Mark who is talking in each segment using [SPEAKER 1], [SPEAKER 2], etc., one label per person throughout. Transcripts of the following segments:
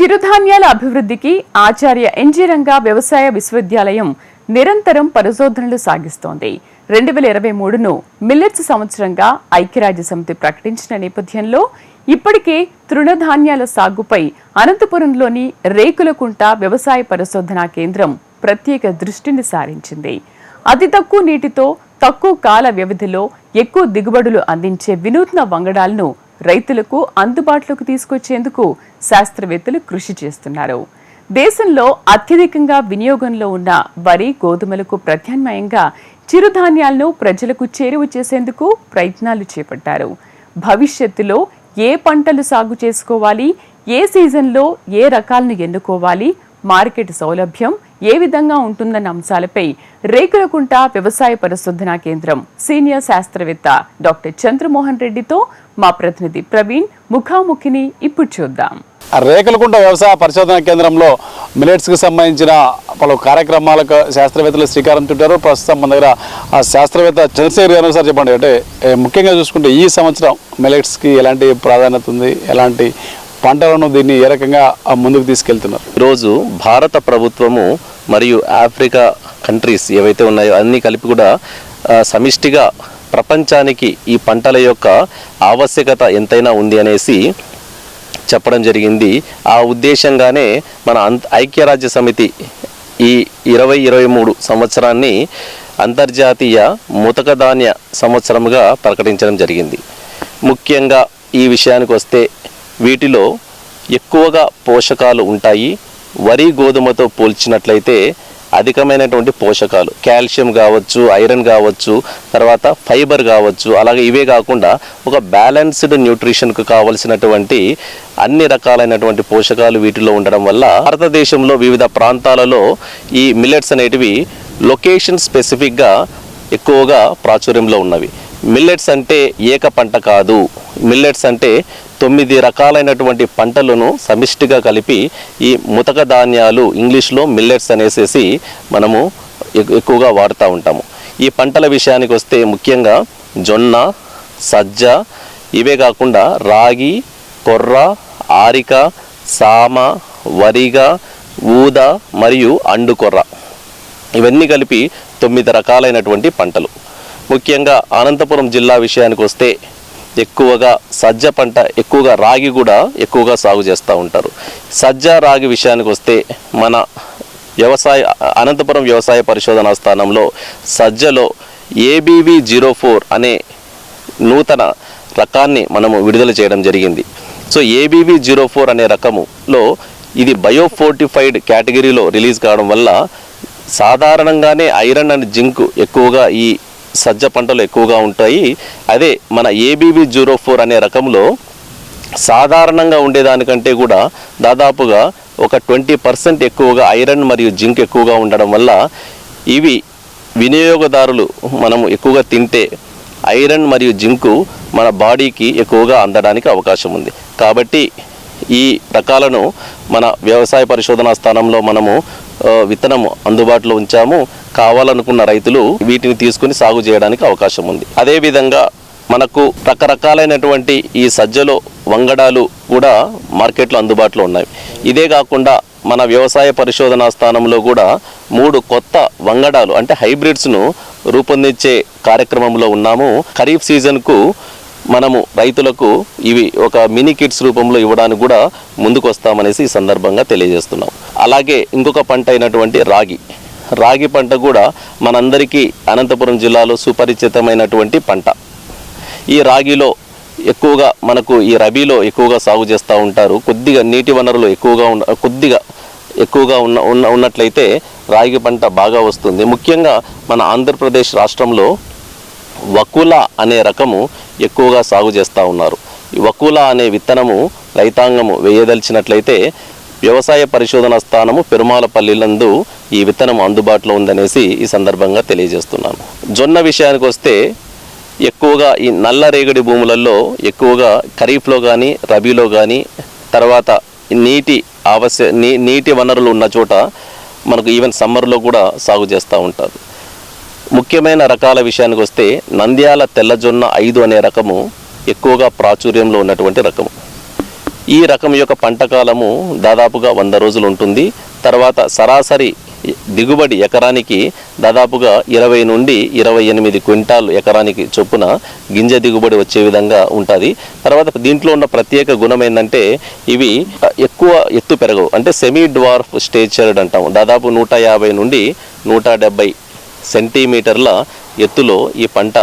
[SPEAKER 1] చిరుధాన్యాల అభివృద్ధికి ఆచార్య ఎన్జీ రంగా వ్యవసాయ విశ్వవిద్యాలయం నిరంతరం పరిశోధనలు సాగిస్తోంది. రెండు వేల ఇరవై మూడును మిల్లెట్స్ సంవత్సరంగా ఐక్యరాజ్య సమితి ప్రకటించిన నేపథ్యంలో ఇప్పటికే తృణధాన్యాల సాగుపై అనంతపురంలోని రేకులకుంట వ్యవసాయ పరిశోధనా కేంద్రం ప్రత్యేక దృష్టిని సారించింది. అతి తక్కువ నీటితో తక్కువ కాల వ్యవధిలో ఎక్కువ దిగుబడులు అందించే వినూత్న వంగడాలను రైతులకు అందుబాటులోకి తీసుకొచ్చేందుకు శాస్త్రవేత్తలు కృషి చేస్తున్నారు. దేశంలో అత్యధికంగా వినియోగంలో ఉన్న వరి గోధుమలకు ప్రత్యామ్నాయంగా చిరుధాన్యాలను ప్రజలకు చేరువ చేసేందుకు ప్రయత్నాలు చేపట్టారు. భవిష్యత్తులో ఏ పంటలు సాగు చేసుకోవాలి ఏ సీజన్లో ఏ రకాలను ఎన్నుకోవాలి మార్కెట్ సౌలభ్యం ఏ విధంగా ఉంటుందన్న అంశాలపై రేకులకుంట వ్యవసాయ పరిశోధనా కేంద్రం సీనియర్ శాస్త్రవేత్త డాక్టర్ చంద్రమోహన్ రెడ్డితో మా ప్రతినిధి ప్రవీణ్ ముఖాముఖిని ఇప్పుడు చూద్దాం.
[SPEAKER 2] ఆ రేకలకుంట వ్యవసాయ పరిశోధన కేంద్రంలో మిలెట్స్కి సంబంధించిన పలు కార్యక్రమాలకు శాస్త్రవేత్తలు శ్రీకారం చుట్టారు. ప్రస్తుతం మన దగ్గర ఆ శాస్త్రవేత్త చంద్రశేఖర్ గారు సార్ చెప్పండి. అంటే ముఖ్యంగా చూసుకుంటే ఈ సంవత్సరం మిలెట్స్కి ఎలాంటి ప్రాధాన్యత ఉంది? ఎలాంటి పంటలను దీన్ని ఏ రకంగా ముందుకు తీసుకెళ్తున్నారు?
[SPEAKER 3] ఈరోజు భారత ప్రభుత్వము మరియు ఆఫ్రికా కంట్రీస్ ఏవైతే ఉన్నాయో అన్నీ కలిపి కూడా సమిష్టిగా ప్రపంచానికి ఈ పంటల యొక్క ఆవశ్యకత ఎంతైనా ఉంది అనేసి చెప్పడం జరిగింది. ఆ ఉద్దేశంగానే మన ఐక్యరాజ్య సమితి ఈ ఇరవై ఇరవై మూడు సంవత్సరాన్ని అంతర్జాతీయ ముతక ధాన్య సంవత్సరముగా ప్రకటించడం జరిగింది. ముఖ్యంగా ఈ విషయానికి వస్తే వీటిలో ఎక్కువగా పోషకాలు ఉంటాయి. వరి గోధుమతో పోల్చినట్లయితే అధికమైనటువంటి పోషకాలు కాల్షియం కావచ్చు ఐరన్ కావచ్చు తర్వాత ఫైబర్ కావచ్చు అలాగే ఇవే కాకుండా ఒక బ్యాలెన్స్డ్ న్యూట్రిషన్కు కావలసినటువంటి అన్ని రకాలైనటువంటి పోషకాలు వీటిలో ఉండడం వల్ల భారతదేశంలో వివిధ ప్రాంతాలలో ఈ మిల్లెట్స్ అనేటివి లొకేషన్ స్పెసిఫిక్గా ఎక్కువగా ప్రాచుర్యంలో ఉన్నవి. మిల్లెట్స్ అంటే ఏక పంట కాదు. మిల్లెట్స్ అంటే తొమ్మిది రకాలైనటువంటి పంటలను సమిష్టిగా కలిపి ఈ ముతక ధాన్యాలు ఇంగ్లీష్లో మిల్లెట్స్ అనేసేసి మనము ఎక్కువగా వాడుతూ ఉంటాము. ఈ పంటల విషయానికి వస్తే ముఖ్యంగా జొన్న సజ్జ ఇవే కాకుండా రాగి కొర్ర ఆరిక సామ వరిగ ఊద మరియు అండుకొర్ర ఇవన్నీ కలిపి తొమ్మిది రకాలైనటువంటి పంటలు. ముఖ్యంగా అనంతపురం జిల్లా విషయానికి వస్తే ఎక్కువగా సజ్జ పంట ఎక్కువగా రాగి కూడా ఎక్కువగా సాగు చేస్తూ ఉంటారు. సజ్జ రాగి విషయానికి వస్తే మన వ్యవసాయ అనంతపురం వ్యవసాయ పరిశోధనా స్థానంలో సజ్జలో ఏబీవీ జీరో ఫోర్ అనే నూతన రకాన్ని మనము విడుదల చేయడం జరిగింది. సో ఏబీవీ జీరో ఫోర్ అనే రకములో ఇది బయోఫోర్టిఫైడ్ కేటగిరీలో రిలీజ్ కావడం వల్ల సాధారణంగానే ఐరన్ అండ్ జింక్ ఎక్కువగా ఈ సజ్జ పంటలు ఎక్కువగా ఉంటాయి. అదే మన ఏబీబీ జీరో ఫోర్ అనే రకంలో సాధారణంగా ఉండేదానికంటే కూడా దాదాపుగా ఒక ట్వంటీ పర్సెంట్ ఎక్కువగా ఐరన్ మరియు జింక్ ఎక్కువగా ఉండడం వల్ల ఇవి వినియోగదారులు మనము ఎక్కువగా తింటే ఐరన్ మరియు జింకు మన బాడీకి ఎక్కువగా అందడానికి అవకాశం ఉంది. కాబట్టి ఈ రకాలను మన వ్యవసాయ పరిశోధనా స్థానంలో మనము విత్తనము అందుబాటులో ఉంచాము. కావాలనుకున్న రైతులు వీటిని తీసుకుని సాగు చేయడానికి అవకాశం ఉంది. అదేవిధంగా మనకు రకరకాలైనటువంటి ఈ సజ్జలో వంగడాలు కూడా మార్కెట్లో అందుబాటులో ఉన్నాయి. ఇదే కాకుండా మన వ్యవసాయ పరిశోధనా స్థానంలో కూడా మూడు కొత్త వంగడాలు అంటే హైబ్రిడ్స్ను రూపొందించే కార్యక్రమంలో ఉన్నాము. ఖరీఫ్ సీజన్కు మనము రైతులకు ఇవి ఒక మినీ కిట్స్ రూపంలో ఇవ్వడానికి కూడా ముందుకు వస్తామనేసి ఈ సందర్భంగా తెలియజేస్తున్నాం. అలాగే ఇంకొక పంట అయినటువంటి రాగి. రాగి పంట కూడా మనందరికీ అనంతపురం జిల్లాలో సుపరిచితమైనటువంటి పంట. ఈ రాగిలో ఎక్కువగా మనకు ఈ రబీలో ఎక్కువగా సాగు చేస్తూ ఉంటారు. కొద్దిగా నీటి వనరులు ఎక్కువగా ఉన్న కొద్దిగా ఎక్కువగా ఉన్న ఉన్న ఉన్నట్లయితే రాగి పంట బాగా వస్తుంది. ముఖ్యంగా మన ఆంధ్రప్రదేశ్ రాష్ట్రంలో వకుల అనే రకము ఎక్కువగా సాగు చేస్తూ ఉన్నారు. ఈ వకుల అనే విత్తనము రైతాంగము వేయదలిచినట్లయితే వ్యవసాయ పరిశోధన స్థానము పెరుమాలపల్లిలందు ఈ విత్తనం అందుబాటులో ఉందనేసి ఈ సందర్భంగా తెలియజేస్తున్నాను. జొన్న విషయానికి వస్తే ఎక్కువగా ఈ నల్ల రేగడి భూములలో ఎక్కువగా ఖరీఫ్లో కానీ రబీలో కానీ తర్వాత నీటి ఆవశ్య నీ నీటి వనరులు ఉన్న చోట మనకు ఈవెన్ సమ్మర్లో కూడా సాగు చేస్తూ ఉంటారు. ముఖ్యమైన రకాల విషయానికి వస్తే నంద్యాల తెల్లజొన్న ఐదు అనే రకము ఎక్కువగా ప్రాచుర్యంలో ఉన్నటువంటి రకము. ఈ రకం యొక్క పంట కాలము దాదాపుగా వంద రోజులు ఉంటుంది తర్వాత సరాసరి దిగుబడి ఎకరానికి దాదాపుగా ఇరవై నుండి ఇరవై ఎనిమిది క్వింటాల్ ఎకరానికి చొప్పున గింజ దిగుబడి వచ్చే విధంగా ఉంటుంది. తర్వాత దీంట్లో ఉన్న ప్రత్యేక గుణం ఏంటంటే ఇవి ఎక్కువ ఎత్తు పెరగవు. అంటే సెమీ డ్వార్ఫ్ స్టేచర్డ్ అంటాం దాదాపు నూట యాభై నుండి నూట డెబ్బై సెంటీమీటర్ల ఎత్తులో ఈ పంట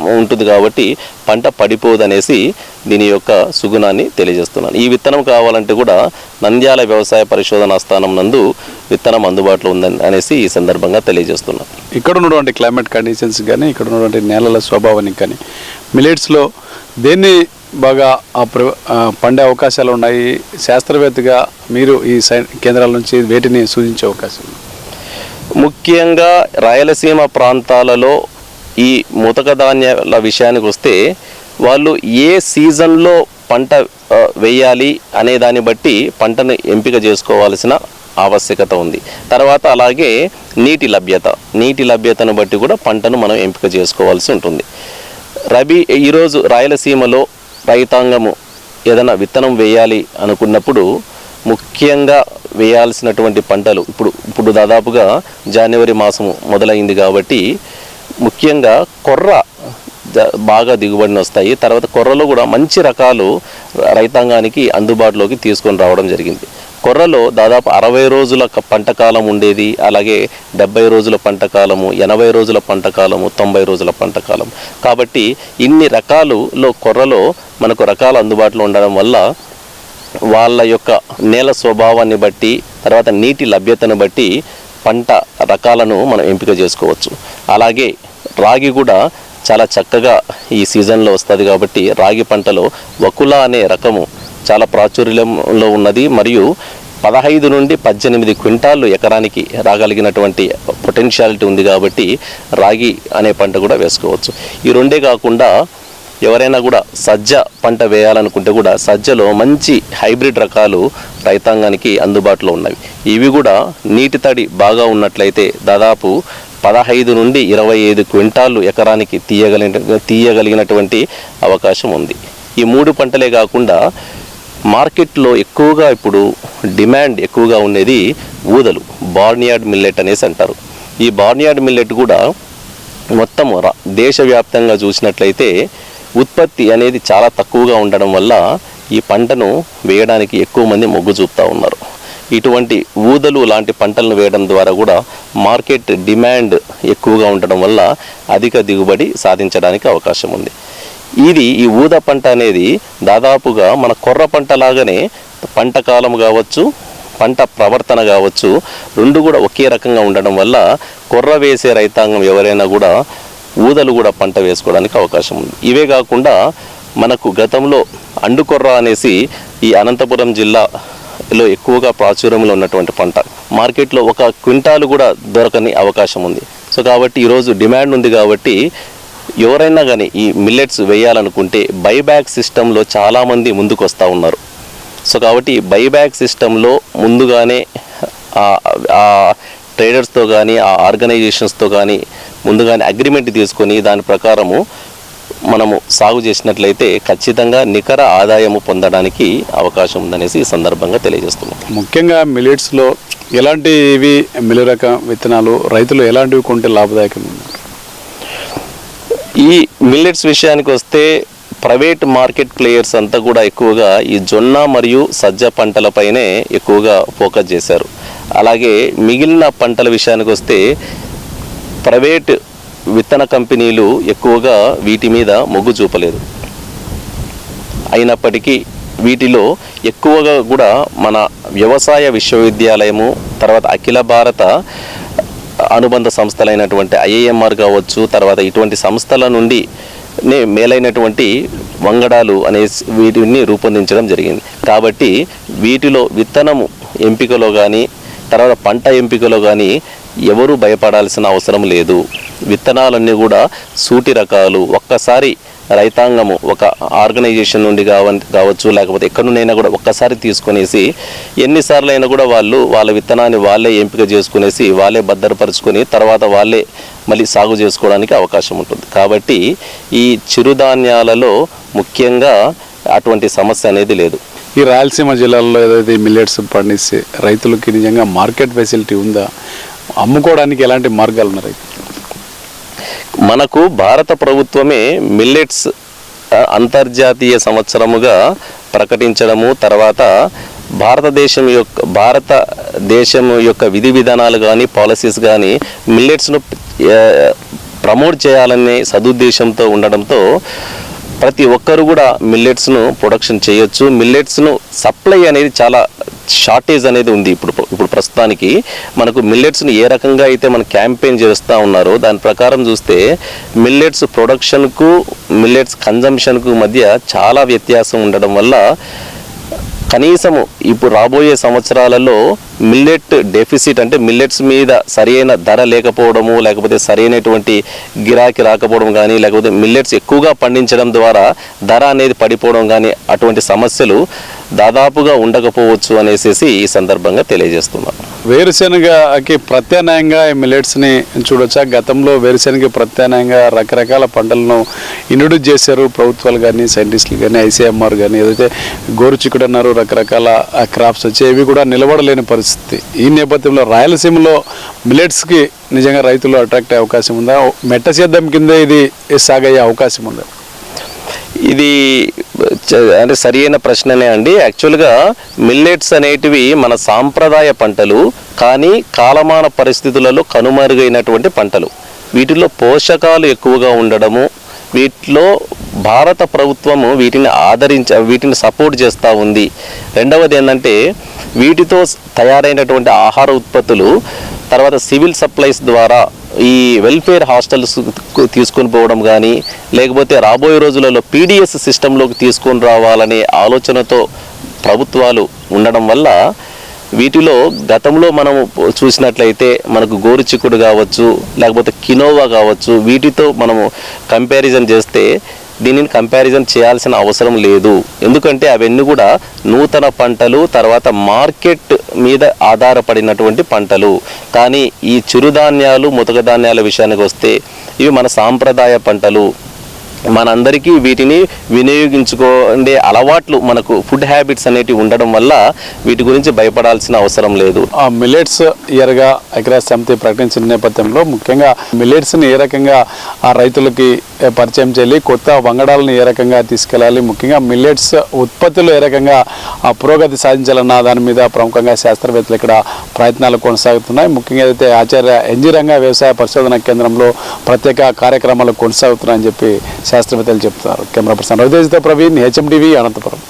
[SPEAKER 3] ఉంటుంది కాబట్టి పంట పడిపోదనేసి దీని యొక్క సుగుణాన్ని తెలియజేస్తున్నాను. ఈ విత్తనం కావాలంటే కూడా నంద్యాల వ్యవసాయ పరిశోధనా స్థానం నందు విత్తనం అందుబాటులో ఉందని అనేసి ఈ సందర్భంగా తెలియజేస్తున్నాను.
[SPEAKER 2] ఇక్కడ ఉన్నటువంటి క్లైమేట్ కండిషన్స్ కానీ ఇక్కడ ఉన్నటువంటి నేలల స్వభావానికి కానీ మిలెట్స్లో దేన్ని బాగా ఆ ప్ర- పండే అవకాశాలు ఉన్నాయి? శాస్త్రవేత్తగా మీరు ఈ సై కేంద్రాల నుంచి వేటిని సూచించే అవకాశం?
[SPEAKER 3] ముఖ్యంగా రాయలసీమ ప్రాంతాలలో ఈ ముతక ధాన్యాల విషయానికి వస్తే వాళ్ళు ఏ సీజన్లో పంట వేయాలి అనే దాన్ని బట్టి పంటను ఎంపిక చేసుకోవాల్సిన ఆవశ్యకత ఉంది. తర్వాత అలాగే నీటి లభ్యత నీటి లభ్యతను బట్టి కూడా పంటను మనం ఎంపిక చేసుకోవాల్సి ఉంటుంది. రబీ ఈరోజు రాయలసీమలో రైతాంగము ఏదైనా విత్తనం వేయాలి అనుకున్నప్పుడు ముఖ్యంగా వేయాల్సినటువంటి పంటలు ఇప్పుడు ఇప్పుడు దాదాపుగా జనవరి మాసము మొదలైంది కాబట్టి ముఖ్యంగా కొర్ర బాగా దిగుబడిని వస్తాయి. తర్వాత కొర్రలో కూడా మంచి రకాలు రైతాంగానికి అందుబాటులోకి తీసుకొని రావడం జరిగింది. కొర్రలో దాదాపు అరవై రోజుల పంటకాలం పంట కాలం ఉండేది. అలాగే డెబ్బై రోజుల పంట కాలము ఎనభై రోజుల పంట కాలము తొంభై రోజుల పంటకాలం కాబట్టి ఇన్ని రకాలులో కొర్రలో మనకు రకాలు అందుబాటులో ఉండడం వల్ల వాళ్ళ యొక్క నేల స్వభావాన్ని బట్టి తర్వాత నీటి లభ్యతను బట్టి పంట రకాలను మనం ఎంపిక చేసుకోవచ్చు. అలాగే రాగి కూడా చాలా చక్కగా ఈ సీజన్లో వస్తుంది కాబట్టి రాగి పంటలో వకుల అనే రకము చాలా ప్రాచుర్యంలో ఉన్నది మరియు పదహైదు నుండి పద్దెనిమిది క్వింటాళ్ళు ఎకరానికి రాగలిగినటువంటి పొటెన్షియాలిటీ ఉంది కాబట్టి రాగి అనే పంట కూడా వేసుకోవచ్చు. ఈ రెండే కాకుండా ఎవరైనా కూడా సజ్జ పంట వేయాలనుకుంటే కూడా సజ్జలో మంచి హైబ్రిడ్ రకాలు రైతాంగానికి అందుబాటులో ఉన్నవి. ఇవి కూడా నీటి తడి బాగా ఉన్నట్లయితే దాదాపు పదహైదు నుండి ఇరవై ఐదు క్వింటాళ్ళు ఎకరానికి తీయగలిగిన తీయగలిగినటువంటి అవకాశం ఉంది. ఈ మూడు పంటలే కాకుండా మార్కెట్లో ఎక్కువగా ఇప్పుడు డిమాండ్ ఎక్కువగా ఉండేది ఊదలు బార్నియార్డ్ మిల్లెట్ అనేసి అంటారు. ఈ బార్నియార్డ్ మిల్లెట్ కూడా మొత్తం దేశవ్యాప్తంగా చూసినట్లయితే ఉత్పత్తి అనేది చాలా తక్కువగా ఉండడం వల్ల ఈ పంటను వేయడానికి ఎక్కువ మంది మొగ్గు చూపుతా ఉన్నారు. ఇటువంటి ఊదలు లాంటి పంటలను వేయడం ద్వారా కూడా మార్కెట్ డిమాండ్ ఎక్కువగా ఉండడం వల్ల అధిక దిగుబడి సాధించడానికి అవకాశం ఉంది. ఇది ఈ ఊద పంట అనేది దాదాపుగా మన కొర్ర పంట లాగానే పంట కాలం కావచ్చు పంట ప్రవర్తన కావచ్చు రెండు కూడా ఒకే రకంగా ఉండడం వల్ల కొర్ర వేసే రైతాంగం ఎవరైనా కూడా ఊదలు కూడా పంట వేసుకోవడానికి అవకాశం ఉంది. ఇవే కాకుండా మనకు గతంలో అండుకొర్ర అనేసి ఈ అనంతపురం జిల్లా లో ఎక్కువగా ప్రాచుర్యంలో ఉన్నటువంటి పంట. మార్కెట్లో ఒక క్వింటాలు కూడా దొరకని అవకాశం ఉంది. సో కాబట్టి ఈరోజు డిమాండ్ ఉంది కాబట్టి ఎవరైనా కానీ ఈ మిల్లెట్స్ వేయాలనుకుంటే బైబ్యాక్ సిస్టంలో చాలామంది ముందుకు వస్తూ ఉన్నారు. సో కాబట్టి బైబ్యాక్ సిస్టంలో ముందుగానే ఆ ట్రేడర్స్తో కానీ ఆ ఆర్గనైజేషన్స్తో కానీ ముందుగానే అగ్రిమెంట్ తీసుకొని దాని ప్రకారము మనము సాగు చేసినట్లయితే ఖచ్చితంగా నికర ఆదాయము పొందడానికి అవకాశం ఉందనేసి ఈ సందర్భంగా తెలియజేస్తున్నాం.
[SPEAKER 2] ముఖ్యంగా మిలెట్స్లో ఎలాంటివి మిల్లు రకం విత్తనాలు రైతులు ఎలాంటివి కొంటే లాభదాయకంగా ఉన్నాయి
[SPEAKER 3] ఈ మిల్లెట్స్ విషయానికి వస్తే ప్రైవేట్ మార్కెట్ ప్లేయర్స్ అంతా కూడా ఎక్కువగా ఈ జొన్న మరియు సజ్జ పంటలపైనే ఎక్కువగా ఫోకస్ చేశారు. అలాగే మిగిలిన పంటల విషయానికి వస్తే ప్రైవేట్ విత్తన కంపెనీలు ఎక్కువగా వీటి మీద మొగ్గు చూపలేదు. అయినప్పటికీ వీటిలో ఎక్కువగా కూడా మన వ్యవసాయ విశ్వవిద్యాలయము తర్వాత అఖిల భారత అనుబంధ సంస్థలైనటువంటి ఐఏఎంఆర్ కావచ్చు తర్వాత ఇటువంటి సంస్థల నుండి నే మేలైనటువంటి వంగడాలు అనే వీటిని రూపొందించడం జరిగింది. కాబట్టి వీటిలో విత్తనము ఎంపికలో కానీ తర్వాత పంట ఎంపికలో కానీ ఎవరు భయపడాల్సిన అవసరం లేదు. విత్తనాలన్నీ కూడా సూటి రకాలు. ఒక్కసారి రైతాంగము ఒక ఆర్గనైజేషన్ నుండి కావ కావచ్చు లేకపోతే ఎక్కడి నుండైనా కూడా ఒక్కసారి తీసుకునేసి ఎన్నిసార్లు అయినా కూడా వాళ్ళు వాళ్ళ విత్తనాన్ని వాళ్ళే ఎంపిక చేసుకునేసి వాళ్ళే భద్రపరుచుకొని తర్వాత వాళ్ళే మళ్ళీ సాగు చేసుకోవడానికి అవకాశం ఉంటుంది. కాబట్టి ఈ చిరుధాన్యాలలో ముఖ్యంగా అటువంటి సమస్య అనేది లేదు.
[SPEAKER 2] ఈ రాయలసీమ జిల్లాలో ఏదైతే మిల్లెట్స్ పండిస్తే రైతులకి నిజంగా మార్కెట్ ఫెసిలిటీ ఉందా? అమ్ముకోవడానికి ఎలాంటి మార్గాలు ఉన్నాయి?
[SPEAKER 3] మనకు భారత ప్రభుత్వమే మిల్లెట్స్ అంతర్జాతీయ సంవత్సరముగా ప్రకటించడము తర్వాత భారతదేశం యొక్క భారతదేశం యొక్క విధి విధానాలు కానీ పాలసీస్ కానీ మిల్లెట్స్ను ప్రమోట్ చేయాలనే సదుద్దేశంతో ఉండడంతో ప్రతి ఒక్కరు కూడా మిల్లెట్స్ను ప్రొడక్షన్ చేయొచ్చు. మిల్లెట్స్ను సప్లై అనేది చాలా షార్టేజ్ అనేది ఉంది ఇప్పుడు ఇప్పుడు ప్రస్తుతానికి మనకు మిల్లెట్స్ని ఏ రకంగా అయితే మన క్యాంపెయిన్ చేస్తూ ఉన్నారో దాని ప్రకారం చూస్తే మిల్లెట్స్ ప్రొడక్షన్కు మిల్లెట్స్ కన్జంప్షన్కు మధ్య చాలా వ్యత్యాసం ఉండడం వల్ల కనీసము ఇప్పుడు రాబోయే సంవత్సరాలలో మిల్లెట్ డెఫిసిట్ అంటే మిల్లెట్స్ మీద సరైన ధర లేకపోవడము లేకపోతే సరైనటువంటి గిరాకీ రాకపోవడం కానీ లేకపోతే మిల్లెట్స్ ఎక్కువగా పండించడం ద్వారా ధర అనేది పడిపోవడం కానీ అటువంటి సమస్యలు దాదాపుగా ఉండకపోవచ్చు అనేసి ఈ సందర్భంగా తెలియజేస్తున్నాను
[SPEAKER 2] వేరుశెనగకి ప్రత్యామ్నాయంగా ఈ మిల్లెట్స్ని చూడొచ్చా? గతంలో వేరుశెనగకి ప్రత్యామ్నాయంగా రకరకాల పంటలను ఇంట్రొడ్యూస్ చేశారు ప్రభుత్వాలు కానీ సైంటిస్టులు కానీ ఐసీఎంఆర్ కానీ ఏదైతే గోరుచిక్కుడు అన్నారు రకరకాల క్రాప్స్ వచ్చి ఇవి కూడా నిలబడలేని పరిస్థితి. ఈ నేపథ్యంలో రాయలసీమలో మిల్లెట్స్కి నిజంగా రైతులు అట్రాక్ట్ అయ్యే అవకాశం ఉందా? మెట్ట సేద్యం కింద ఇది సాగయ్యే అవకాశం ఉందా?
[SPEAKER 3] ఇది అంటే సరి అయిన ప్రశ్ననే అండి. యాక్చువల్గా మిల్లెట్స్ అనేటివి మన సాంప్రదాయ పంటలు కానీ కాలమాన పరిస్థితులలో కనుమరుగైనటువంటి పంటలు. వీటిలో పోషకాలు ఎక్కువగా ఉండడము వీటిలో భారత ప్రభుత్వము వీటిని ఆదరించ వీటిని సపోర్ట్ చేస్తూ ఉంది. రెండవది ఏంటంటే వీటితో తయారైనటువంటి ఆహార ఉత్పత్తులు తర్వాత సివిల్ సప్లైస్ ద్వారా ఈ వెల్ఫేర్ హాస్టల్స్ తీసుకొని పోవడం కానీ లేకపోతే రాబోయే రోజులలో పీడిఎస్ సిస్టంలోకి తీసుకొని రావాలనే ఆలోచనతో ప్రభుత్వాలు ఉండడం వల్ల వీటిలో గతంలో మనం చూసినట్లయితే మనకు గోరుచిక్కుడు కావచ్చు లేకపోతే కినోవా కావచ్చు వీటితో మనము కంపారిజన్ చేస్తే దీనిని కంపారిజన్ చేయాల్సిన అవసరం లేదు. ఎందుకంటే అవన్నీ కూడా నూతన పంటలు తర్వాత మార్కెట్ మీద ఆధారపడినటువంటి పంటలు. కానీ ఈ చిరుధాన్యాలు ముతక ధాన్యాల విషయానికి వస్తే ఇవి మన సాంప్రదాయ పంటలు. మనందరికీ వీటిని వినియోగించుకోండే అలవాట్లు మనకు ఫుడ్ హ్యాబిట్స్ అనేటివి ఉండడం వల్ల వీటి గురించి భయపడాల్సిన అవసరం లేదు.
[SPEAKER 2] ఆ మిల్లెట్స్ ఇయర్గా ఐక్యరాజ్య సమితి ప్రకటించిన నేపథ్యంలో ముఖ్యంగా మిల్లెట్స్ని ఏ రకంగా ఆ రైతులకి పరిచయం చేయాలి కొత్త వంగడాలను ఏ రకంగా తీసుకెళ్ళాలి ముఖ్యంగా మిల్లెట్స్ ఉత్పత్తులు ఏ రకంగా ఆ పురోగతి సాధించాలన్న దాని మీద ప్రముఖంగా శాస్త్రవేత్తలు ఇక్కడ ప్రయత్నాలు కొనసాగుతున్నాయి. ముఖ్యంగా ఏదైతే ఆచార్య ఎన్జీ రంగ వ్యవసాయ పరిశోధన కేంద్రంలో ప్రత్యేక కార్యక్రమాలు కొనసాగుతున్నాయని చెప్పి శాస్త్రవేత్తలు చెప్తున్నారు. కెమెరా పర్సన్ రవితేజతో ప్రవీణ్ హెచ్ఎండివి అనంతపురం.